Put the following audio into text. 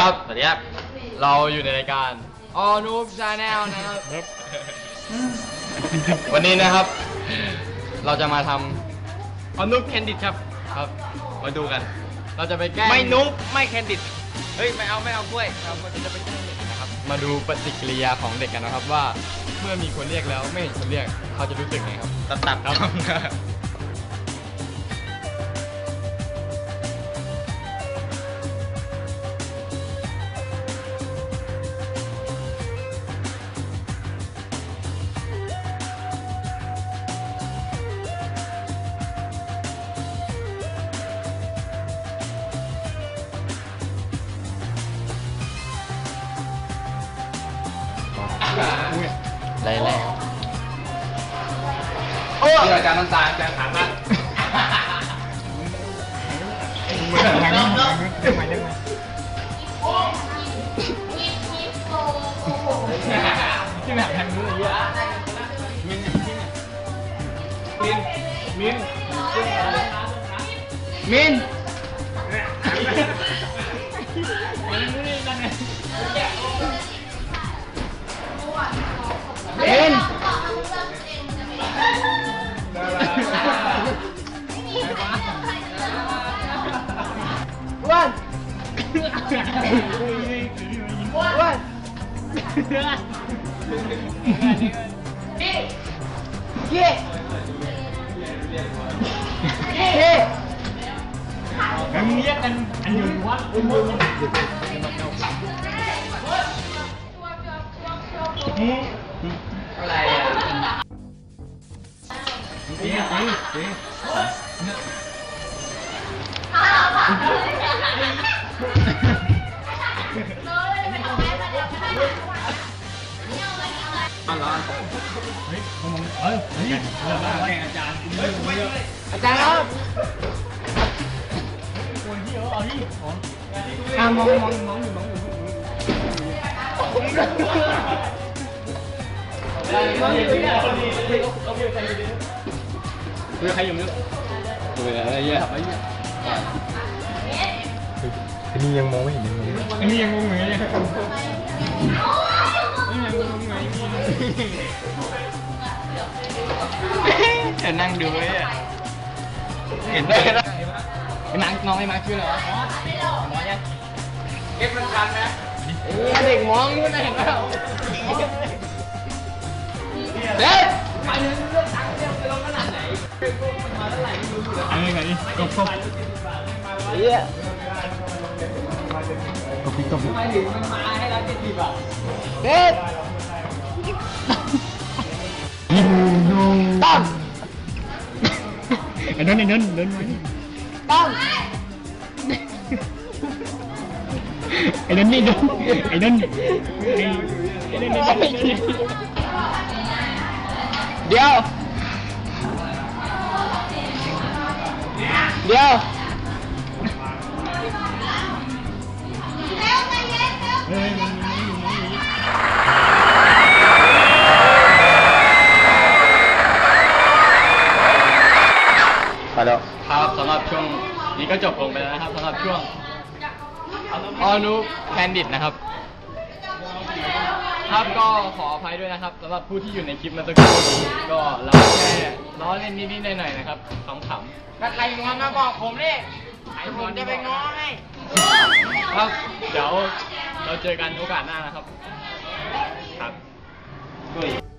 สวัสดีครับ สวัสดีครับ เราอยู่ในรายการออนูบชาแนลนะครับ วันนี้นะครับ เราจะมาทำออนูบแคนดิดครับ ครับ มาดูกัน เราจะไปแกล้งไม่นุ๊กไม่แคนดิดเฮ้ยไม่เอาไม่เอากล้วยครับเราจะไปแกล้งเด็กนะครับ มาดูปฏิกิริยาของเด็กกันนะครับว่า เมื่อมีคนเรียกแล้วไม่เห็นคนเรียก เขาจะรู้สึกไงครับ ตัดตัดครับ ไรแรกโอ้ยอาจารย์น้ำตาลอาจารย์ถามว่าที่แบบทางนู้นเลยอะมินมินมินมิ What? Hey! Yeah! Yeah! Em biết anh anh nhiều quá. Cái này à. Cái này. ăn rồi ăn không ăn ở đi ăn chán ăn chán lắm à mong mong mong mong mong Bây giờ hay dùng nước. Bây giờ đây nha. เฮ้ยใครอยู่ไม่รู้ตัวอะไรเงี้ยอันนี้ยังมองไม่เห็นยังมองอันนี้ยังงงเหมือนกันจะนั่งดูไว้อะเห็นได้ไหมไอ้มังน้องไอ้มังชื่ออะไรวะหมอยังเก็บมันทันนะโอ้เด็กมองนู่นนะเห็นเปล่าเด็กไปเรื่องตังค์เนี่ยไปลงขนาดไหนมาเท่าไหร่ไม่รู้อยู่แล้วอันนี้ไงนี่กบกบเฮียกบพี่กบทำไมถึงมันมาให้ร้านเจ็ดสิบอะ Kopi kopi. Dead. Tang. Anh đến anh đến đến máy. Tang. Anh đến đi đến. Anh đến. Anh đến. Điều. Điều. แล้วครับสำหรับช่วงนี้ก็จบลงไปแล้วนะครับสำหรับช่วงออนุแคนดิดนะครับ ครับก็ขออภัยด้วยนะครับสำหรับผู้ที่อยู่ในคลิปเมาสักครู่นี้ก็เราแค่ล้อเล่นนิดๆหน่อยๆนะครับขำๆถ้าใครงอนมาบอกผมดิผมจะไปง้อให้ ครับเดี๋ยวเราเจอกันโอกาสหน้านะครับ ครับ